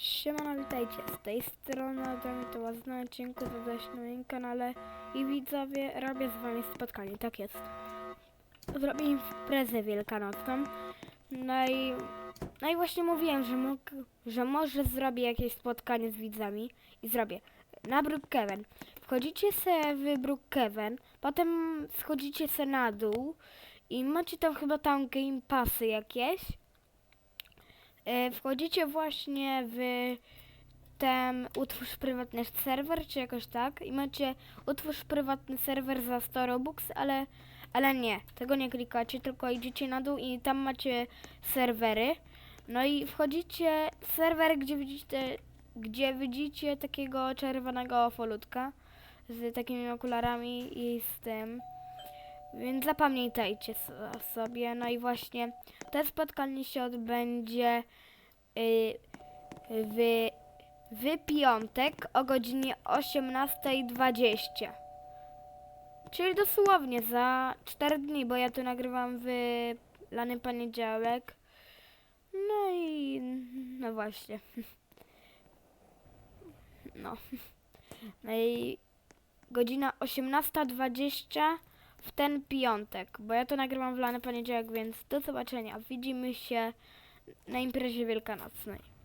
Siemano, witajcie, z tej strony Adam, to was na odcinku zaś na moim kanale i widzowie, robię z wami spotkanie, tak jest. Zrobię imprezę wielkanocną, no i, no i właśnie mówiłem, że, mógł, że może zrobię jakieś spotkanie z widzami i zrobię na Brookhaven. Wchodzicie se w Brookhaven, potem schodzicie se na dół i macie tam chyba tam game passy jakieś. E, wchodzicie właśnie w ten utwórz prywatny serwer, czy jakoś tak i macie utwórz prywatny serwer za 100 Robux, ale, ale nie, tego nie klikacie, tylko idziecie na dół i tam macie serwery. No i wchodzicie w serwer, gdzie widzicie, gdzie widzicie takiego czerwonego folutka z takimi okularami i z tym. Więc zapamiętajcie so- sobie. No i właśnie to spotkanie się odbędzie y, w, w piątek o godzinie 18.20. Czyli dosłownie za 4 dni, bo ja to nagrywam w lany poniedziałek. No i no właśnie. No. No i godzina 18.20 w ten piątek, bo ja to nagrywam w lany poniedziałek, więc do zobaczenia. Widzimy się na imprezie wielkanocnej.